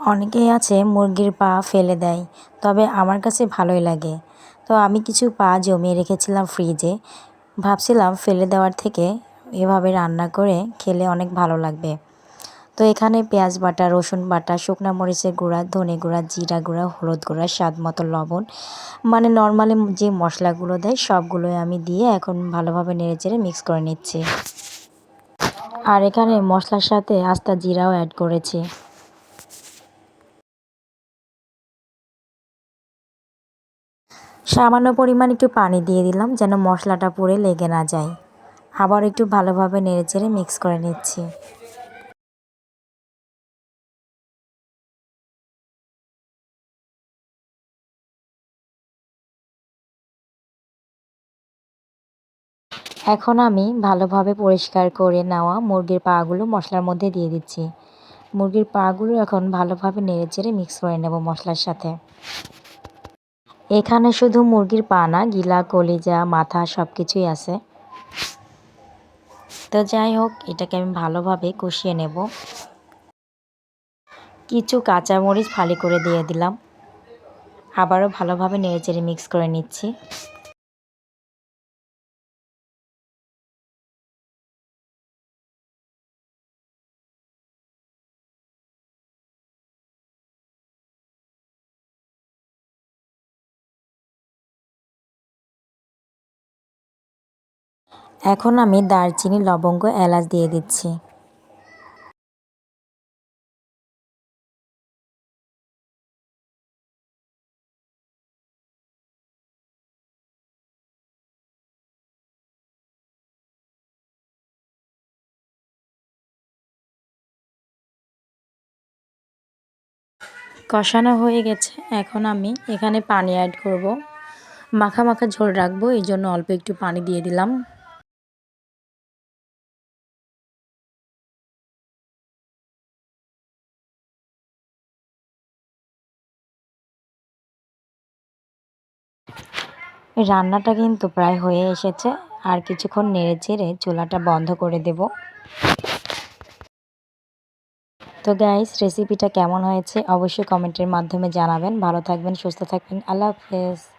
অনেকেই আছে মুরগির পা ফেলে দেয়, তবে আমার কাছে ভালোই লাগে। তো আমি কিছু পা জমিয়ে রেখেছিলাম ফ্রিজে। ভাবছিলাম ফেলে দেওয়ার থেকে এভাবে রান্না করে খেলে অনেক ভালো লাগবে। তো এখানে পেঁয়াজ বাটা, রসুন বাটা, শুকনা মরিচের গুঁড়া, ধনে গুঁড়া, জিরা গুঁড়া, হলুদ গুঁড়া, স্বাদ মতো লবণ মানে নর্মালি যে মশলাগুলো দেয় সবগুলোই আমি দিয়ে এখন ভালোভাবে নেড়ে চেড়ে মিক্স করে নিচ্ছি। আর এখানে মশলার সাথে আস্তা জিরাও অ্যাড করেছি। সামান্য পরিমাণ একটু পানি দিয়ে দিলাম যেন মশলাটা পুড়ে লেগে না যায়। আবার একটু ভালোভাবে নেড়ে চেড়ে মিক্স করে নিচ্ছি। এখন আমি ভালোভাবে পরিষ্কার করে নেওয়া মুরগির পাগুলো মশলার মধ্যে দিয়ে দিচ্ছি। মুরগির পাগুলো এখন ভালোভাবে নেড়ে চেড়ে মিক্স করে নেব মশলার সাথে। এখানে শুধু মুরগির পা না, গিলা, কলিজা, মাথা সব কিছুই আছে। তো যাই হোক, এটাকে আমি ভালোভাবে কষিয়ে নেব। কিছু কাঁচামরিচ ফালি করে দিয়ে দিলাম। আবারও ভালোভাবে নেড়েচেড়ে মিক্স করে নিচ্ছি। এখন আমি দারচিনি, লবঙ্গ, এলাচ দিয়ে দিচ্ছি। কষানো হয়ে গেছে। এখন আমি এখানে পানি অ্যাড করব। মাখা মাখা ঝোল রাখব, এই জন্য অল্প একটু পানি দিয়ে দিলাম। রান্নাটা কিন্তু প্রায় হয়ে এসেছে। আর কিছুক্ষণ নেড়ে চেড়ে চুলাটা বন্ধ করে দেব। তো গাইস রেসিপিটা কেমন হয়েছে অবশ্যই কমেন্টের মাধ্যমে জানাবেন। ভালো থাকবেন, সুস্থ থাকবেন। আল্লাহ হাফেজ।